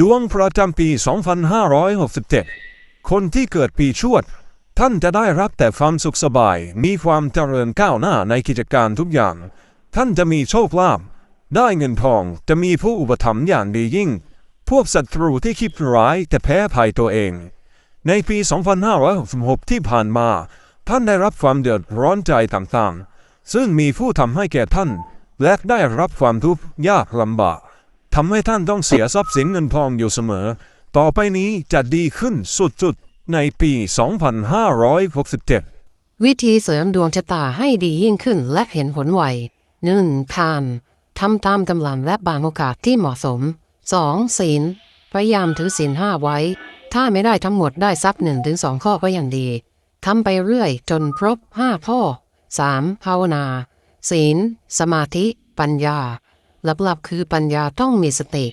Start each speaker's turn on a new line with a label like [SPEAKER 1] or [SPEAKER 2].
[SPEAKER 1] ดวงประจำปี 2567 คนที่เกิดปีชวด ท่านจะได้รับแต่ความสุขสบาย มีความเจริญก้าวหน้าในกิจการทุกอย่าง ท่านจะมีโชคลาภ ได้เงินทอง จะมีผู้อุปถัมภ์อย่างดียิ่ง พวกศัตรูที่คิดร้ายจะแพ้ภัยตัวเอง ในปี 2566 ที่ผ่านมา ท่านได้รับความเดือดร้อนใจต่างๆ ซึ่งมีผู้ทำให้แก่ท่าน และได้รับความทุกข์ยากลำบาก ทำให้ท่านต้องเสียทรัพย์สินเงินทองอยู่เสมอ ต่อไปนี้จะดีขึ้นสุดๆ ในปี 2567
[SPEAKER 2] วิธีเสริมดวงชะตาให้ดียิ่งขึ้นและเห็นผลไวหนึ่งทานทำตามกำลังและบางโอกาสที่เหมาะสม 2. ศีลพยายามถือศีลห้าไว้ ถ้าไม่ได้ทั้งหมดได้สักหนึ่งถึงสองข้อก็ยังดีทำไปเรื่อยจนครบห้าข้อ 3. ภาวนา ศีล สมาธิ ปัญญา หลับๆคือปัญญาต้องมีสติ